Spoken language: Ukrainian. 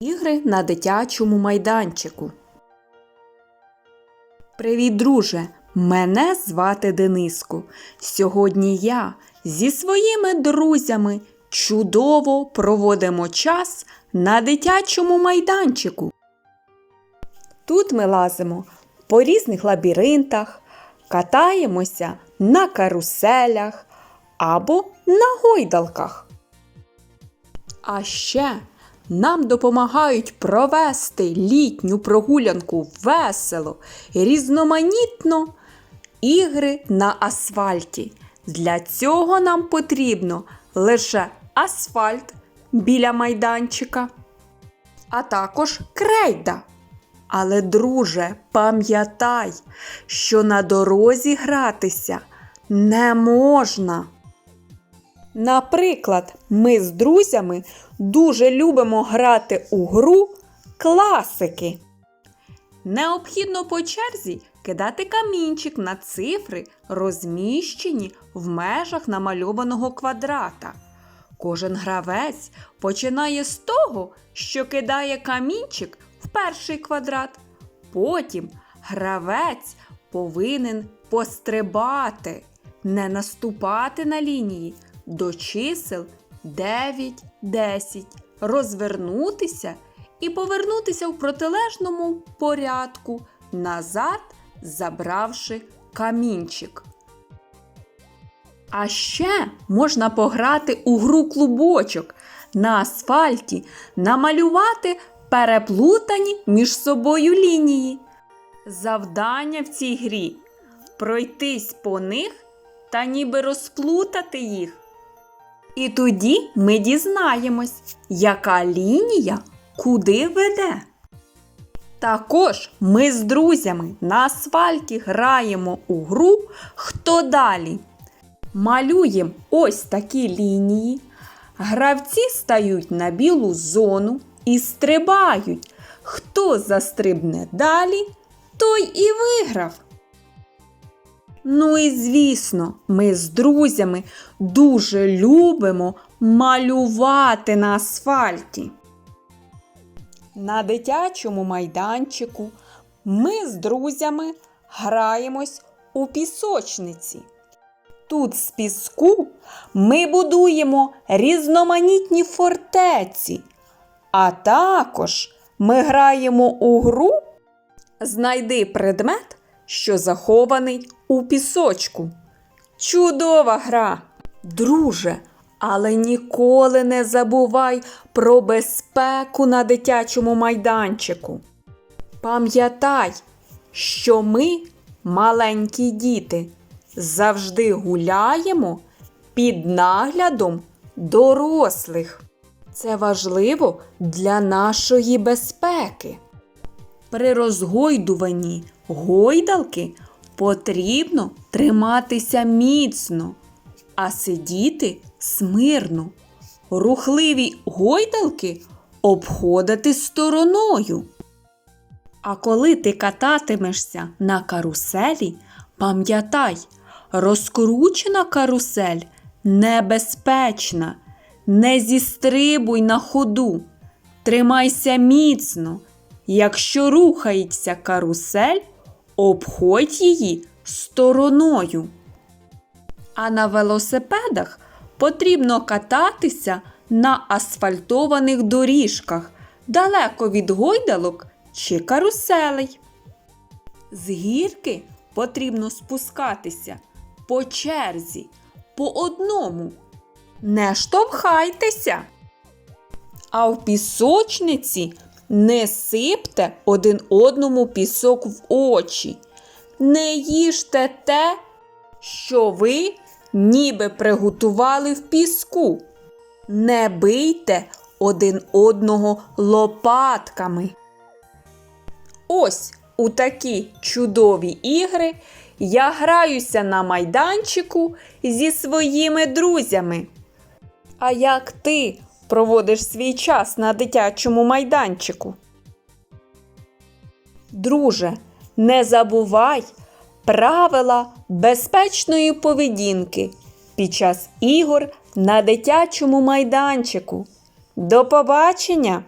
Ігри на дитячому майданчику. Привіт, друже! Мене звати Дениско. Сьогодні я зі своїми друзями чудово проводимо час на дитячому майданчику. Тут ми лазимо по різних лабіринтах, катаємося на каруселях або на гойдалках. А ще нам допомагають провести літню прогулянку весело різноманітно ігри на асфальті. Для цього нам потрібно лише асфальт біля майданчика, а також крейда. Але, друже, пам'ятай, що на дорозі гратися не можна. Наприклад, ми з друзями дуже любимо грати у гру класики. Необхідно по черзі кидати камінчик на цифри, розміщені в межах намальованого квадрата. Кожен гравець починає з того, що кидає камінчик в перший квадрат. Потім гравець повинен пострибати, не наступати на лінії до чисел 9, 10, розвернутися і повернутися в протилежному порядку назад, забравши камінчик. А ще можна пограти у гру клубочок на асфальті, намалювати переплутані між собою лінії. Завдання в цій грі пройтись по них та ніби розплутати їх. І тоді ми дізнаємось, яка лінія куди веде. Також ми з друзями на асфальті граємо у гру Хто далі. Малюємо ось такі лінії. Гравці стають на білу зону і стрибають. Хто застрибне далі, той і виграв. Ну і звісно, ми з друзями дуже любимо малювати на асфальті. На дитячому майданчику ми з друзями граємось у пісочниці. Тут з піску ми будуємо різноманітні фортеці, а також ми граємо у гру Знайди предмет, що захований у пісочку. Чудова гра! Друже, але ніколи не забувай про безпеку на дитячому майданчику. Пам'ятай, що ми, маленькі діти, завжди гуляємо під наглядом дорослих. Це важливо для нашої безпеки. При розгойдуванні гойдалки потрібно триматися міцно, а сидіти смирно. Рухливі гойдалки обходити стороною. А коли ти кататимешся на каруселі, пам'ятай, розкручена карусель небезпечна. Не зістрибуй на ходу, тримайся міцно. Якщо рухається карусель, обходь її стороною. А на велосипедах потрібно кататися на асфальтованих доріжках далеко від гойдалок чи каруселей. З гірки потрібно спускатися по черзі, по одному. Не штовхайтеся. А в пісочниці не сипте один одному пісок в очі. Не їжте те, що ви ніби приготували в піску. Не бийте один одного лопатками. Ось у такі чудові ігри я граюся на майданчику зі своїми друзями. А як ти проводиш свій час на дитячому майданчику? Друже, не забувай правила безпечної поведінки під час ігор на дитячому майданчику. До побачення!